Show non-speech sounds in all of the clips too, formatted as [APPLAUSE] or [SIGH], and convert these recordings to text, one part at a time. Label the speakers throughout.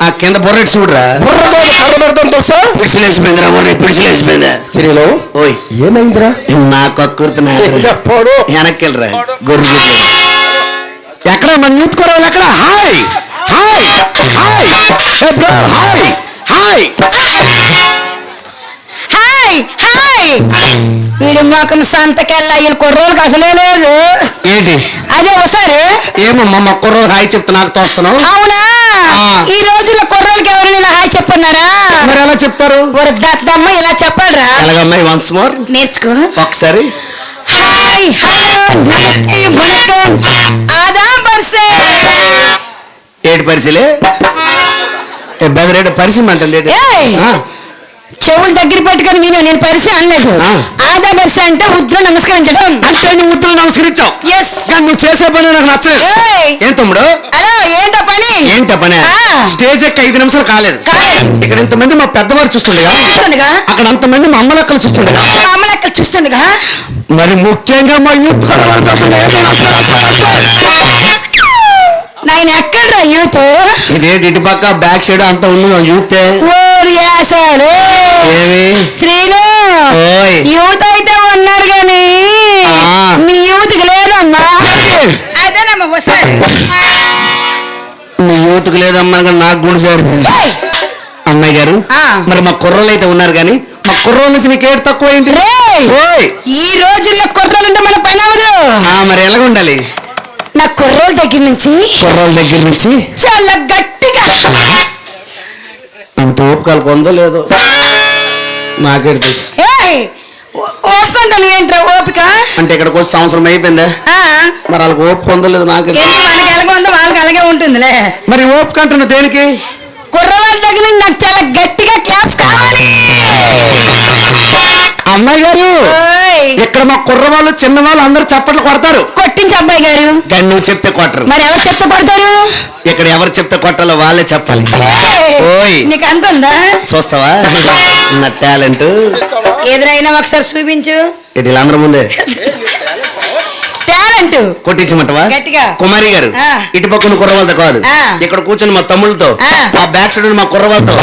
Speaker 1: ఆ కింద బొర్రెట్ చూడరా?
Speaker 2: బుర్రతో కడబెడతాం తెలుసా?
Speaker 1: బొర్రె పిడిచి లేచిపోయిందా.
Speaker 2: శ్రీను
Speaker 1: ఓయ్.
Speaker 2: ఏమైందిరా?
Speaker 1: నా కక్కుర్తున్నా [LAUGHS]
Speaker 2: పోడు.
Speaker 1: వెనక్కి వెళ్ళరా గొర్రె ఎక్కడ మన యూత్ కొరవలు ఎక్కడ? Hi! Hi! Hi! Hi! Hi!
Speaker 3: Hi! Hi! వీడు మొక్కను సంతకెళ్ళ వీళ్ళు కుర్రోళ్ళకి అసలే లేదు.
Speaker 1: ఏంటి?
Speaker 3: అదే ఒకసారి.
Speaker 1: ఏమమ్మా మా హాయ్ చెప్తే నాకు తోస్తున్నావు?
Speaker 3: అవునా? ఈ రోజున కుర్రోళ్ళకి ఎవరైనా హాయ్ చెప్పన్నారా?
Speaker 1: మరి ఎలా చెప్తారు?
Speaker 3: దద్దమ్మ ఇలా చెప్పాలరా?
Speaker 1: ఎలాగమ్మాయి వన్స్ మోర్
Speaker 3: నేర్చుకో.
Speaker 1: ఒకసారి.
Speaker 3: హాయ్ హలో నమస్తే వణకం ఆదా బర్సే
Speaker 1: ఏటి పరిశీలే? ఏ బెదరేట పరిశీలి అంటుంది?
Speaker 3: ఏయ్! దగ్గర పెట్టుకొని విను నేను పరిసే అనలేదు. ఆదా బర్సే అంటే ఉద్ర నమస్కరించడం
Speaker 1: అంటే నువ్వు ఉత్తరం నమస్కరించావు.
Speaker 3: ఎస్
Speaker 1: కానీ నువ్వు చేసే పని నాకు నచ్చలేదు ఏం తమ్ముడు?
Speaker 3: హలో ఏంటో పని?
Speaker 1: ఏంట పని?
Speaker 3: ఆ.
Speaker 1: స్టేజ్ ఎక్క ఐదు నిమిషాలు కాలేదు. ఇక్కడ ఇంతమంది మా పెద్దవారు చూస్తుండగా అక్కడ అంతమంది మా అమ్మ లెక్కలు చూస్తుండగా
Speaker 3: అమ్మ లెక్క చూస్తుండగా?
Speaker 1: మరి ముఖ్యంగా మా యూత్
Speaker 3: నాయన ఎక్కడ యూత్?
Speaker 1: ఇదేంటి ఇటు పక్క బ్యాక్ సైడ్ అంతా ఉంది మా యూత్
Speaker 3: ఆశాలు
Speaker 1: ఏమి
Speaker 3: శ్రీను
Speaker 1: ఓయ్.
Speaker 3: యూత్ అయితే ఉన్నారు కానీ. మీ యూత్ లేదమ్మా అదేనమ్మా ఒకసారి
Speaker 1: మీ యూత్ లేదమ్మా నాకు గుడి సరిపోయింది! అమ్మాయి గారు
Speaker 3: ఆ.
Speaker 1: మరి మా కుర్రోళ్ళు అయితే ఉన్నారు కానీ మా కుర్రోళ్ళ నుంచి నీకు ఏడు తక్కువైంది.
Speaker 3: రేయ్!
Speaker 1: ఓయ్.
Speaker 3: ఈ రోజుల్లో కుర్రోళ్ళంటే మన పని అవ్వదు
Speaker 1: ఆ, మరి ఎలాగ ఉండాలి?
Speaker 3: నా కుర్రోళ్ళ దగ్గర నుంచి
Speaker 1: కుర్రోళ్ళ దగ్గర నుంచి?
Speaker 3: చాలా గట్టిగా
Speaker 1: అంత ఓపికలు పొందో లేదో? నాకే తెలుసు.
Speaker 3: ఏయ్! ఓ- ఓపుకుంటాను ఏంట్రా ఓపిక?
Speaker 1: అంటే ఇక్కడికి వచ్చి సంవత్సరం అయిపోయిందా?
Speaker 3: ఆ,
Speaker 1: మరి వాళ్ళకి ఓపిక పొందలేదు నాకే తెలుసు.
Speaker 3: ఎందుకు మనకి ఎలాగ ఉందో వాళ్ళకి అలాగే ఉంటుందిలే.
Speaker 1: మరి ఓపిక అంటున్నా దేనికి?
Speaker 3: కుర్రోళ్ళ దగ్గర నాకు చాలా గట్టిగా క్లాప్స్ కావాలి.
Speaker 1: అమ్మాయి గారు! ఇక్కడ మా కుర్ర వాళ్ళు చిన్న వాళ్ళు అందరూ చప్పట్లు కొడతారు.
Speaker 3: కొట్టించి అబ్బాయి గారు.
Speaker 1: నువ్వు చెప్తే కొట్టరు.
Speaker 3: మరి ఎవరు చెప్తే కొడతారు?
Speaker 1: ఇక్కడ ఎవరు చెప్తే కొట్టాలో వాళ్ళే చెప్పాలి! ఓయ్.
Speaker 3: నీకు అంత ఉందా?
Speaker 1: చూస్తావా? నా టాలెంట్.
Speaker 3: ఎదురైనా ఒకసారి చూపించు.
Speaker 1: ఇటు వీళ్ళందరి ముందే?
Speaker 3: టాలెంట్.
Speaker 1: కొట్టించమంటవా?
Speaker 3: గట్టిగా.
Speaker 1: కుమారి గారు. ఇటు పక్కన కుర్ర వాళ్ళతో కాదు. ఇక్కడ కూర్చుని మా తమ్ముళ్ళతో. మా బ్యాక్ సైడ్ మా కుర్ర వాళ్ళతో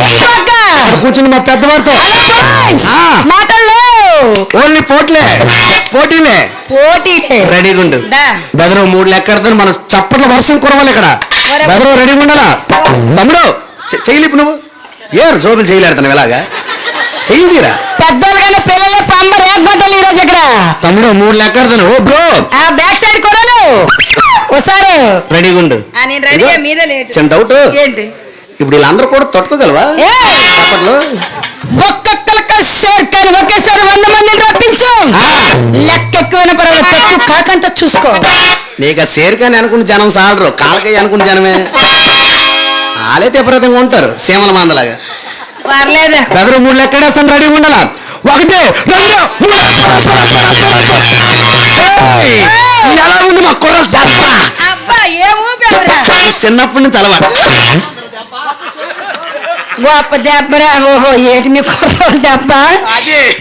Speaker 1: కూర్చుని మా పెద్దవాళ్ళతో. ఆ. ఓన్లీ పోట్లే. పోటీలే.
Speaker 3: పోటీ
Speaker 1: రెడీగా ఉండు. బెదరు మూడు లెక్క మనం చప్పట్ల వర్షం కురవాలి ఇక్కడ. బెదరు రెడీగా ఉండాలా? తమ్ముడు చేయలేపు నువ్వు. ఏరు జోబులు చేయలేడుతున్నావు ఇలాగా? చెయ్యి తీరా?
Speaker 3: పెద్దోళ్ళకైనా పిల్లల పంబ రేగొట్టాలి ఈ రోజు ఇక్కడ.
Speaker 1: తమ్ముడు మూడు లెక్క ఓ బ్రో.
Speaker 3: ఆ బ్యాక్ సైడ్ కొరలు వస్తారు
Speaker 1: రెడీగా ఉండు.
Speaker 3: నేను రెడీగా మీద లేటు.
Speaker 1: చిన్న డౌట్
Speaker 3: ఏంటి?
Speaker 1: ఇప్పుడు వీళ్ళందరూ కూడా తొట్టుకోగలవా
Speaker 3: ఏయ్!
Speaker 1: చప్పట్లు.
Speaker 3: కానీ ఒకేసారి వంద మందిని రప్పించు. లెక్క ఎక్కువైనా పర్వాలేదు తక్కువ కాకంతా చూసుకో.
Speaker 1: నీకు సేరికాని అనుకున్న జనం సాలరు కాలకాయ అనుకున్న జనమే. వాళ్ళే విపరీతంగా ఉంటారు సీమల మందలాగా.
Speaker 3: పర్లేదు.
Speaker 1: బెదరు మూడు లెక్కడేస్తాను రెడీగా ఉండాలా? ఒకటి రెండు మూడు. ఏయ్! ఎలా ఉంది మా కుర్ర దెబ్బ
Speaker 3: అబ్బా ఏ ఊపిరా
Speaker 1: చిన్నప్పటి నుంచి అలవాటు.
Speaker 3: గొప్ప దెబ్బరా ఓహో ఏటి మీ కుర్రోడు దెబ్బ?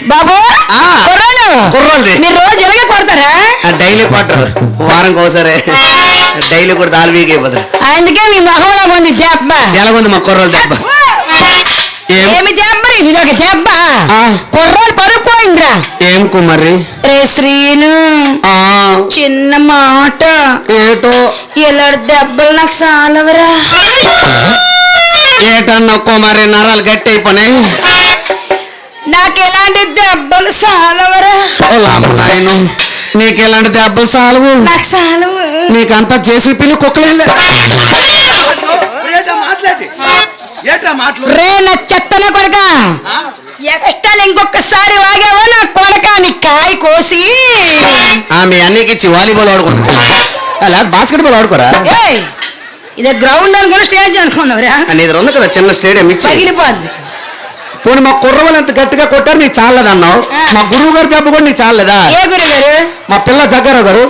Speaker 3: బాబు
Speaker 1: ఆ.
Speaker 3: కుర్రోడు
Speaker 1: కుర్రోళ్ళది.
Speaker 3: మీరు రోజు ఎలాగే కొడతారా?
Speaker 1: డైలీ కొట్టరు. వారంకి ఒకసారి డైలీ కూడా దాని వీక్ అయిపోతుంది
Speaker 3: అందుకే మీ మొహం ఉంది దెబ్బ.
Speaker 1: ఎలాగుంది మా కుర్రోళ్ళ దెబ్బ?
Speaker 3: ఏమి దెబ్బ? ఇది ఒక దెబ్బ.
Speaker 1: ఆ.
Speaker 3: కుర్రోడు పడిపోయిందిరా
Speaker 1: ఏం కుమారి?
Speaker 3: రే శ్రీను.
Speaker 1: ఆ.
Speaker 3: చిన్న మాట.
Speaker 1: ఏటో?
Speaker 3: ఇలాంటి దెబ్బలు నాకు చాలవరా.
Speaker 1: ఏటన్నా కుమారి నరాలు గట్టి అయిపోయినాయి
Speaker 3: నాకు ఇలాంటి దెబ్బలు చాలవరా
Speaker 1: నాయన నీకు ఇలాంటి దెబ్బలు సాలవు?
Speaker 3: నాకు చాలవు
Speaker 1: నీకంతా చేసి పిల్లి కుక్కలే
Speaker 3: రే నా చెత్తన కొడక. ఎగస్టాలు ఇంకొకసారి వాగావో నా కొడక నీ కాయ కోసి.
Speaker 1: ఆమె అన్నికి ఇచ్చి వాలీబాల్ ఆడుకుంటుంది. అలా బాస్కెట్ బాల్ ఆడుకోరా?
Speaker 3: ఏయ్ ఇది గ్రౌండ్ అనుకుని స్టేజ్ అనుకున్నావురా.
Speaker 1: అనేది ఉంది కదా చిన్న స్టేడియం ఇచ్చి
Speaker 3: పగిలిపోద్ది.
Speaker 1: పోనీ మా కుర్రవాళ్ళు ఎంత గట్టిగా కొట్టారు నీకు చాలదన్నావు. మా గురువు గారు దెబ్బ కూడా నీకు చాలేదా?
Speaker 3: ఏ గురుగారు
Speaker 1: మా పిల్ల జగ్గారావు గారు.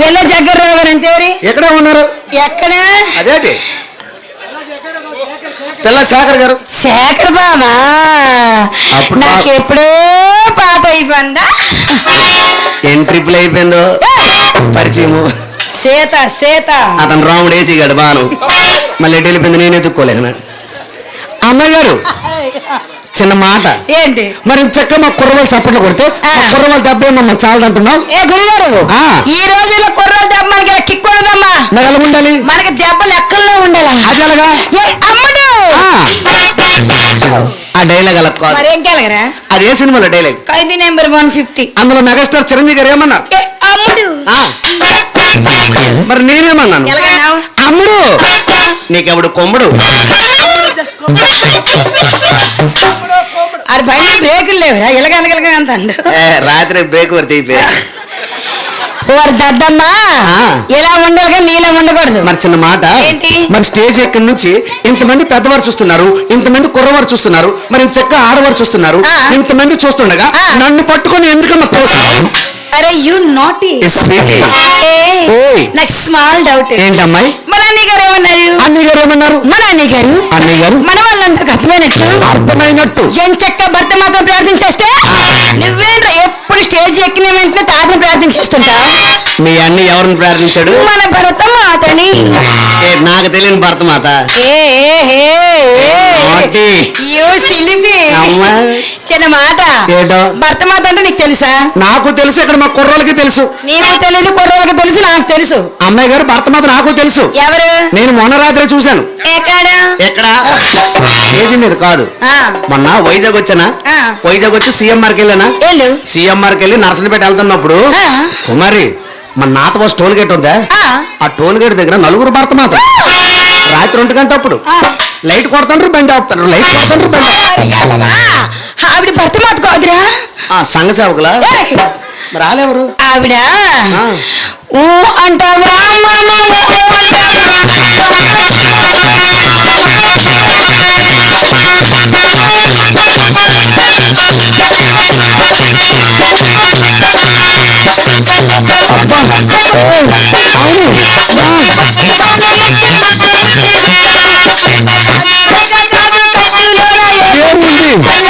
Speaker 3: పిల్ల దగ్గర రావు అంటే?
Speaker 1: ఎక్కడే ఉన్నారు?
Speaker 3: ఎక్కడ?
Speaker 1: అదేంటి? పిల్ల శేఖర్ గారు.
Speaker 3: శేఖర్
Speaker 1: అప్పుడు
Speaker 3: నాకు ఎప్పుడో పాత అయిపోయిందా?
Speaker 1: ఎన్ ట్రిపుల్ అయిపోయిందో? పరిచయము.
Speaker 3: సీత సీత.
Speaker 1: అతను రాముడు వేసిగాడు బాను. మళ్ళీ ఎటు వెళ్ళిపోయింది నేను ఎత్తుక్కోలేను. అమ్మాయి గారు చిన్న మాట.
Speaker 3: ఏంటి?
Speaker 1: మరి చక్క మా కుర్రవాళ్ళు చప్పట్లు కొడితే. కుర్రవాళ్ళు దెబ్బ మమ్మల్ని చాలదంటున్నావు?
Speaker 3: ఏ గురుగారు
Speaker 1: ఆ.
Speaker 3: ఈ రోజుల్లో కుర్ర దెబ్బ మనకి కిక్కూడదమ్మా
Speaker 1: మరి ఎలా ఉండాలి?
Speaker 3: మనకి దెబ్బ లెక్కల్లో ఉండాలా
Speaker 1: అది ఎలాగా?
Speaker 3: ఏ అమ్ముడు
Speaker 1: ఆ. డైలాగ్ అలా కాదు?
Speaker 3: మరేం కలగరా
Speaker 1: అది ఏ సినిమాలో dialogue
Speaker 3: Khaidi number one fifty.
Speaker 1: అందులో మెగాస్టార్ చిరంజీవి గారు ఏమన్నారు?
Speaker 3: ఏ అమ్ముడు. [LAUGHS]
Speaker 1: మరి నేనేమన్నాను? అమ్ముడు నీకెవడు కొమ్ముడు?
Speaker 3: ఆడి బయట బ్రేకులు లేవురా ఎలాగనగలగ అంత
Speaker 1: రాత్రి బ్రేక్ వర్తి అయిపోయా
Speaker 3: వారు దద్దమ్మా. ఇలా ఉండాలిగా నీలో ఉండకూడదు.
Speaker 1: మరి చిన్న మాట.
Speaker 3: ఏంటి?
Speaker 1: మరి స్టేజ్ ఎక్కడి నుంచి ఇంతమంది పెద్దవారు చూస్తున్నారు ఇంతమంది కుర్రవారు చూస్తున్నారు మరి చక్క ఆడవారు చూస్తున్నారు. ఇంతమంది చూస్తుండగా. నన్ను పట్టుకొని ఎందుకమ్మా తోస్తావు
Speaker 3: అరే యు నాటీ.
Speaker 1: ఓయ్.
Speaker 3: నాకు స్మాల్ డౌట్
Speaker 1: ఏంటమ్మాయి
Speaker 3: మన అన్నయ్య గారు ఏమన్నారు
Speaker 1: అన్నయ్య గారు ఏమన్నారు?
Speaker 3: మన అన్నయ్య గారు
Speaker 1: అన్నయ్య గారు
Speaker 3: మన వాళ్ళందరికి అర్థమైనట్లు?
Speaker 1: అర్థమైనట్టు.
Speaker 3: ఏం చక్క భర్త మాత్రం ప్రార్థించేస్తే నువ్వేంట్రా ఎప్పుడు స్టేజ్ ఎక్కిన వెంటనే తాతను ప్రార్థించేస్తుంటావు
Speaker 1: మీ అన్ని ఎవరిని ప్రార్థించాడు?
Speaker 3: మన భరత మాతని.
Speaker 1: ఏ, నాకు తెలియని భర్త మాత.
Speaker 3: ఏ
Speaker 1: నాటి.
Speaker 3: యూ సిలిపి
Speaker 1: అమ్మా.
Speaker 3: చిన్న మాట?
Speaker 1: ఏటో?
Speaker 3: భర్త మాత అంటే నీకు తెలుసా?
Speaker 1: నాకు తెలుసు ఇక్కడ మా కుర్రోళ్ళకి తెలుసు.
Speaker 3: నీకు తెలియదు కుర్రలకు తెలుసు నాకు తెలుసు.
Speaker 1: అమ్మాయి గారు భర్త మాత నాకు తెలుసు.
Speaker 3: ఎవరు?
Speaker 1: నేను మొన్న రాత్రి చూశాను.
Speaker 3: ఎక్కడ?
Speaker 1: ఎక్కడ? స్టేజ్ మీద కాదు.
Speaker 3: ఆ,
Speaker 1: మొన్న వైజాగ్ వచ్చానా. వైజాగ్ వచ్చి సీఎంఆర్కి వెళ్ళానా?
Speaker 3: వెళ్ళు
Speaker 1: సీఎంఆర్కి వెళ్ళి నర్సనపేట వెళ్తున్నప్పుడు. కుమారి మన నాత బస్ టోల్ గేట్ ఉందా?
Speaker 3: ఆ.
Speaker 1: టోల్ గేట్ దగ్గర నలుగురు భర్త మాత రాత్రి ఒంటి గంట అప్పుడు. లైట్ కొడతాండ్రు బండి ఆపుతారు లైట్ కొడతాండ్రు బండి?
Speaker 3: ఆవిడ భర్త మాత కాదురా.
Speaker 1: ఆ సంఘ సేవకులా? రాలేవరు
Speaker 3: ఆవిడ. ఊ అంటావా? మనము పల్లెల్లోన